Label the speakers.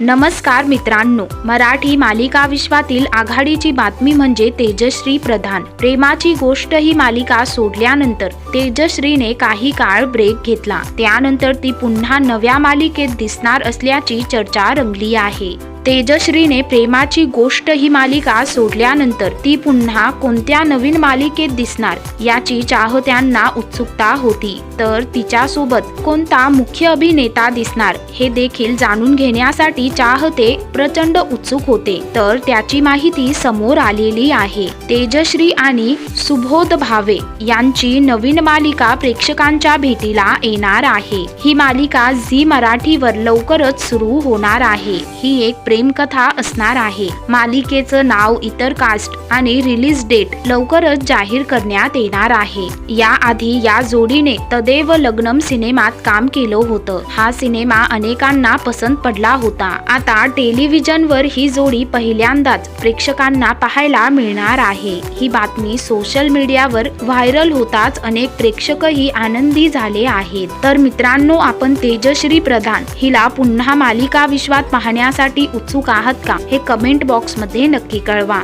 Speaker 1: नमस्कार मित्रांनो मराठी मालिका विश्वातील आघाडीची बातमी म्हणजे तेजश्री प्रधान. प्रेमाची गोष्ट ही मालिका सोडल्यानंतर तेजश्रीने काही काळ ब्रेक घेतला. त्यानंतर ती पुन्हा नव्या मालिकेत दिसणार असल्याची चर्चा रंगली आहे. तेजश्रीने प्रेमाची गोष्ट ही मालिका सोडल्यानंतर ती पुन्हा कोणत्या नवीन मालिकेत दिसणार याची चाहत्यांना उत्सुकता होती. तर तिच्यासोबत कोणता मुख्य अभिनेता दिसणार हे देखील जाणून घेण्यासाठी चाहते प्रचंड उत्सुक होते. तर त्याची माहिती समोर आलेली आहे. तेजश्री आणि सुबोध भावे यांची नवीन मालिका प्रेक्षकांच्या भेटीला येणार आहे. ही मालिका झी मराठीवर लवकरच सुरू होणार आहे. ही एक प्रेमकथा असणार आहे. मालिकेचं नाव इतर कास्ट आणि रिलीज डेट लवकरच जाहीर करण्यात येणार आहे. याआधी या जोडीने तदेव लग्नम सिनेमात काम केलं होतं. हा सिनेमा अनेकांना पसंत पडला होता. आता टेलिव्हिजनवर ही जोडी पहिल्यांदाच प्रेक्षकांना पाहायला मिळणार आहे. ही बातमी सोशल मीडियावर व्हायरल होताच अनेक प्रेक्षकही आनंदी झाले आहेत. तर मित्रांनो आपण तेजश्री प्रधान हिला पुन्हा मालिका विश्वात पाहण्यासाठी उत्सुक आहात का हे कमेंट बॉक्समध्ये नक्की कळवा.